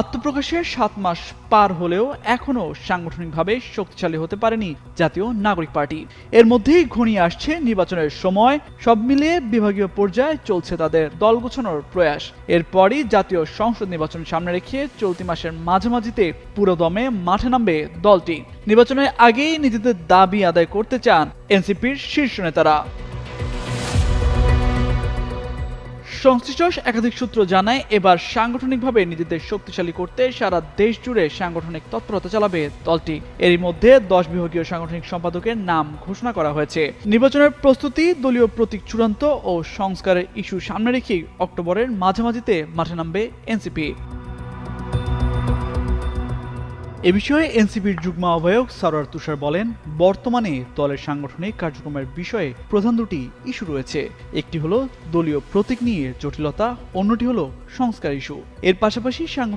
আত্মপ্রকাশের সাত মাস পার হলেও এখনও সাংগঠনিকভাবে শক্তিশালী হতে পারেনি জাতীয় নাগরিক পার্টি। এর মধ্যেই ঘনিয়ে আসছে নির্বাচনের সময়, সব মিলিয়ে বিভাগীয় পর্যায়ে চলছে তাদের দল গোছানোর প্রয়াস। এরপরই জাতীয় সংসদ নির্বাচন সামনে রেখে চলতি মাসের মাঝামাঝিতে পুরোদমে মাঠে নামবে দলটি। নির্বাচনের আগেই নিজেদের দাবি আদায় করতে চান এনসিপির শীর্ষ নেতারা। সংশ্লিষ্ট একাধিক সূত্র জানায়, এবার সাংগঠনিকভাবে নিজেদের শক্তিশালী করতে সারা দেশ জুড়ে সাংগঠনিক তৎপরতা চালাবে দলটি। এরই মধ্যে দশ বিভাগীয় সাংগঠনিক সম্পাদকের নাম ঘোষণা করা হয়েছে। নির্বাচনের প্রস্তুতি, দলীয় প্রতীক চূড়ান্ত ও সংস্কারের ইস্যু সামনে রেখেই অক্টোবরের মাঝামাঝিতে মাঠে নামবে এনসিপি। এ বিষয়ে এনসিপির যুগ্ম আহ্বায়ক সরার তুষার বলেন, বর্তমানে দলের সাংগঠনিক কার্যক্রমের বিষয়ে প্রধান দুটি ইস্যু রয়েছে। একটি হলো দলীয় প্রতীক নিয়ে জটিলতা, অন্যটি হলো সংস্কার ইস্যু। এর পাশাপাশি